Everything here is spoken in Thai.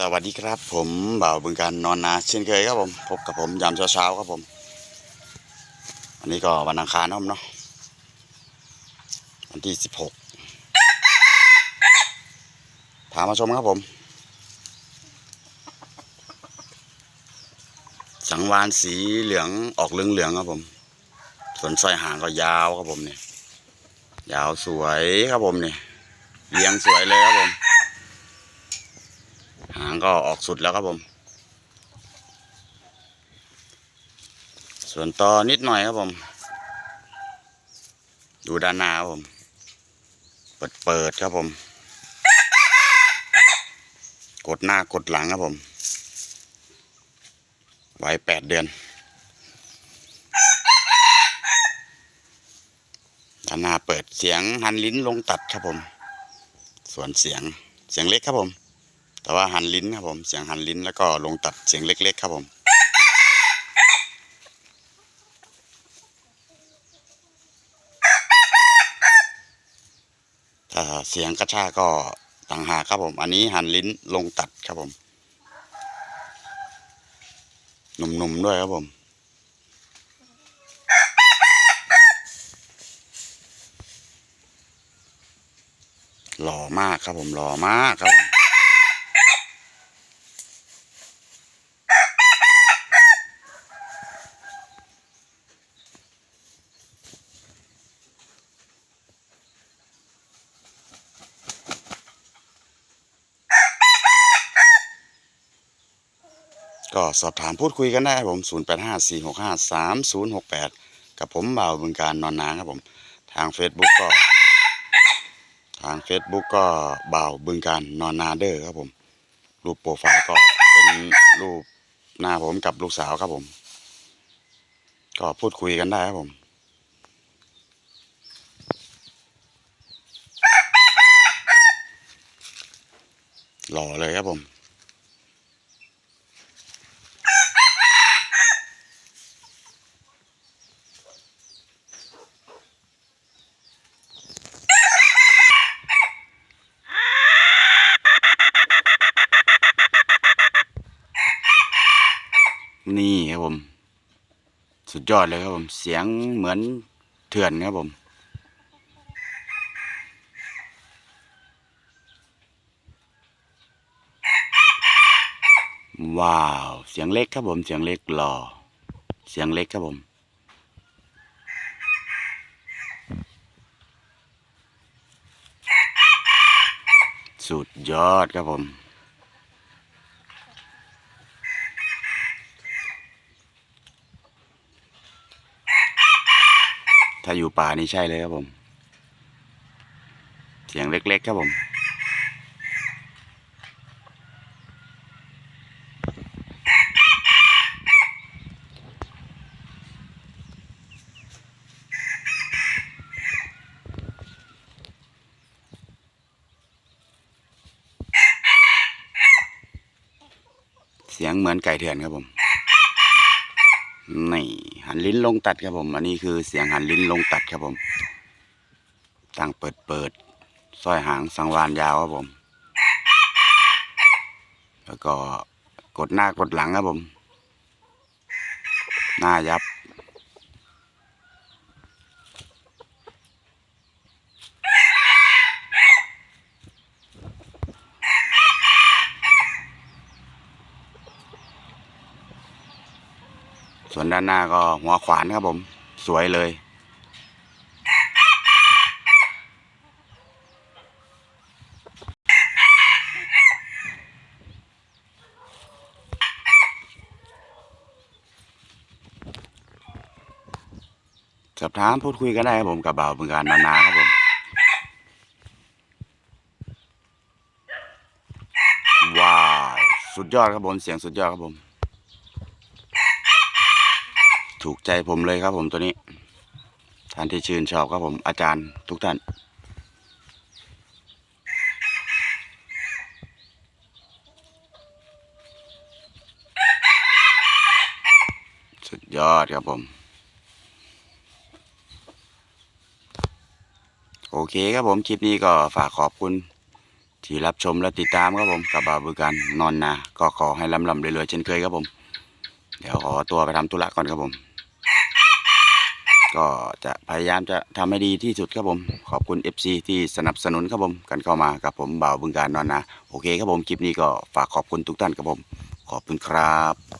สวัสดีครับ ผมบ่าวบึงการนอนนาเช่นเคยครับผมพบกับผมยามเช้าๆครับผมวันนี้ก็วันอังคารนะผมเนาะวันที่สิบหกพามมาชมครับผม สังวานสีเหลืองออกเหลืองๆครับผมส่วนสร้อยหางก็ยาวครับผมเนี่ยยาวสวยครับผมเนี่ยเรียงสวยเลยครับผมางก็ออกสุดแล้วครับผม ส่วนต่อนิดหน่อยครับผม ดูด้านหน้าครับผม เปิดเปิดครับผม กดหน้ากดหลังครับผม ไว้แปดเดือนด้านหน้าเปิดเสียงหันลิ้นลงตัดครับผม ส่วนเสียงเสียงเล็กครับผม แต่ว่าหันลิ้นครับผมเสียงหันลิ้นแล้วก็ลงตัดเสียงเล็ก ๆ ครับผมเสียงกระชากก็ต่างหากครับผม อันนี้หันลิ้นลงตัดครับผมหนุ่มๆด้วยครับผม หล่อมากครับผมหล่อมากครับผม ก็สอบถามพูดคุยกันได้ครับผม 0 8 5 4 6 5 3 0 6 8 กับผมบ่าวบึงการนอนนาครับผม ทาง Facebook ก็ ทาง Facebook ก็บ่าวบึงการนอนนาเดอร์ครับผม รูปโปรไฟล์ก็เป็นรูปหน้าผมกับลูกสาวครับผม ก็พูดคุยกันได้ครับผมหล่อเลยครับผม นี่ครับผม สุดยอดเลยครับผม เสียงเหมือนเถื่อนครับผมว้าว เสียงเล็กครับผม เสียงเล็กหล่อ เสียงเล็กครับผม สุดยอดครับผม ถ้าอยู่ป่านี่ใช่เลยครับผม เสียงเล็ก ๆ ครับผม เสียงเหมือนไก่เถื่อนครับผม นี่หันลิ้นลงตัดครับผม อันนี้คือเสียงหันลิ้นลงตัดครับผมตั้งเปิดเปิดสร้อยหางสังวานยาวครับผม แล้วก็กดหน้ากดหลังครับผม หน้ายับ ส่วนด้านหน้าก็หัวขวานครับผม สวยเลย สอบถามพูดคุยกันได้ครับผมกับบ่าวบึงการนานาครับผมว้าวสุดยอดครับผม เสียงสุดยอดครับผม ถูกใจผมเลยครับผมตัวนี้ท่านที่ชื่นชอบครับผมอาจารย์ทุกท่าน สุดยอดครับผม โอเคครับผมคลิปนี้ก็ฝากขอบคุณที่รับชมและติดตามครับผมกับบ่าวบึงการนอนนา ก็ขอให้ลำลำเรื่อยๆเช่นเคยครับผม เดี๋ยวขอตัวไปทำธุระก่อนครับผม ก็จะพยายามจะทำให้ดีที่สุดครับผม ขอบคุณ FC ที่สนับสนุนครับผมกันเข้ามากับผมบ่าวบึงการนอนนาโอเคครับผมคลิปนี้ก็ฝากขอบคุณทุกท่านครับผม ขอบคุณครับ